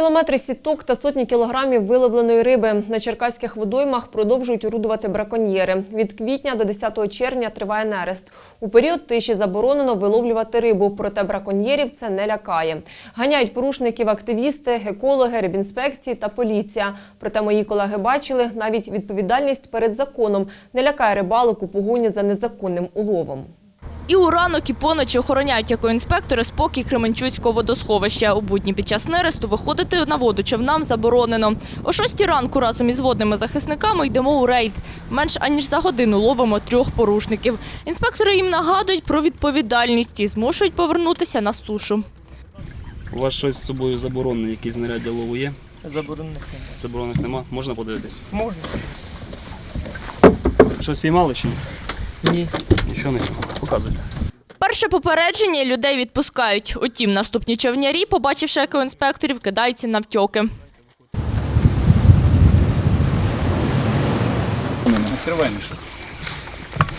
Кілометри сіток та сотні кілограмів виловленої риби на черкаських водоймах продовжують орудувати браконьєри. Від квітня до 10 червня триває нерест. У період тиші заборонено виловлювати рибу, проте браконьєрів це не лякає. Ганяють порушників активісти, екологи, рибінспекції та поліція. Проте мої колеги бачили, навіть відповідальність перед законом не лякає рибалок у погоні за незаконним уловом. І у ранок, і поночі охороняють екоінспектори спокій Кременчуцького водосховища. У будні під час нересту виходити на воду човнам заборонено. О шостій ранку разом із водними захисниками йдемо у рейд. Менш аніж за годину ловимо трьох порушників. Інспектори їм нагадують про відповідальність і змушують повернутися на сушу. У вас щось з собою заборонене, якісь знаряддя лову є? Заборонених немає. Заборонених нема? Можна подивитись? Можна? Щось піймали чи ні? Ні. Нічого не показуйте. Перше попередження людей відпускають. Утім, наступні човнярі, побачивши екоінспекторів, кидаються навтьоки. Відкривай мішок.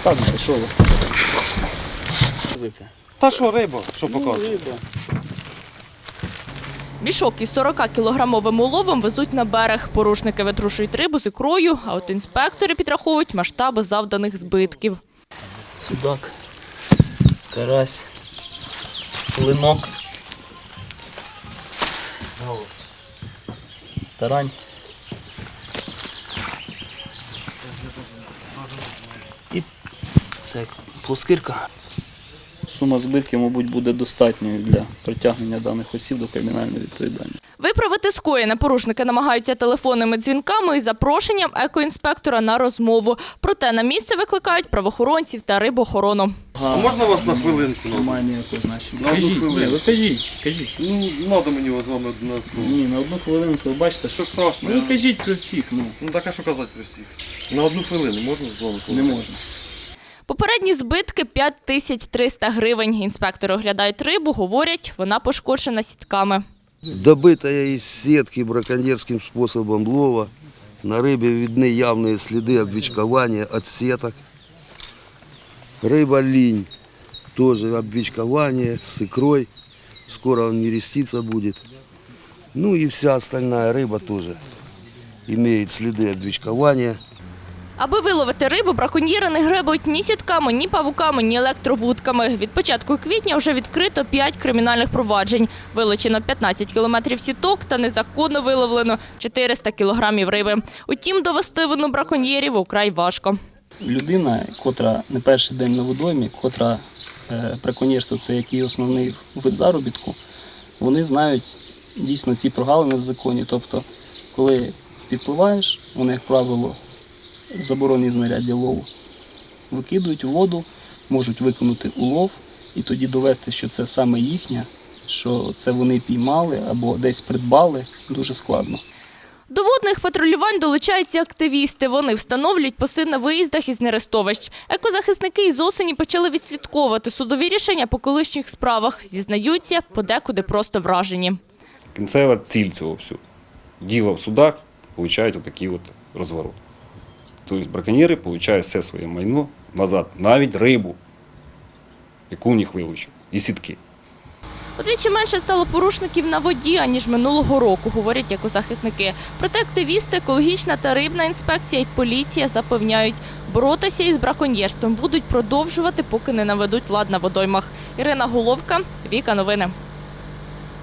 Показуйте, що у вас там. Показуйте. Та що риба, що Ну, показує? Мішок із 40-кілограмовим уловом везуть на берег. Порушники витрушують рибу з ікрою, а от інспектори підраховують масштаби завданих збитків. Судак, карась, клинок, тарань. І це плоскирка. Сума збитків, мабуть, буде достатньою для притягнення даних осіб до кримінальної відповідальності. Виправити скоєне порушники намагаються телефонними дзвінками і запрошенням екоінспектора на розмову. Проте на місце викликають правоохоронців та рибохорону. А можна вас на хвилинку? Немає ніякого значення. На одну Кажіть, хвилину. ні, ви кажіть, кажіть. ну надо мені з вами на слово. Ні, на одну хвилинку, ви бачите, що Що страшно? Ну кажіть про всіх, ну Ну так а що казати про всіх? На одну хвилину можна з вами не поговорити? можна. Попередні збитки 5300 гривень. Інспектори оглядають рибу, говорять, вона пошкоджена сітками. Добытая из сетки браконьерским способом лова. На рыбе видны явные следы обвичкования от сеток. Рыба линь. Тоже обвичкование с икрой. Скоро он нереститься будет. Ну и вся остальная рыба тоже имеет следы обвичкования. Аби виловити рибу, браконьєри не гребують ні сітками, ні павуками, ні електровудками. Від початку квітня вже відкрито 5 кримінальних проваджень. Вилучено 15 кілометрів сіток та незаконно виловлено 400 кілограмів риби. Утім, довести вину браконьєрів украй важко. Людина, котра не перший день на водоймі, котра е, браконьєрство це як її основний вид заробітку, вони знають дійсно ці прогалини в законі. Тобто, коли підпливаєш, вони, як правило, заборонені знаряддя лову, викидують у воду, можуть виконати улов і тоді довести, що це саме їхнє, що це вони піймали або десь придбали, дуже складно. До водних патрулювань долучаються активісти. Вони встановлюють поси на виїздах із нерестовищ. Екозахисники із осені почали відслідковувати судові рішення по колишніх справах. Зізнаються, подекуди просто вражені. Кінцева ціль цього всього. Діло в судах получають отакий от розворот. Тобто браконьєри получають все своє майно назад, навіть рибу, яку у них вилучив, і сітки. Удвічі менше стало порушників на воді, аніж минулого року, говорять екозахисники. Проте активісти, екологічна та рибна інспекція і поліція запевняють, боротися із браконьєрством будуть продовжувати, поки не наведуть лад на водоймах. Ірина Головка, Віка Новини.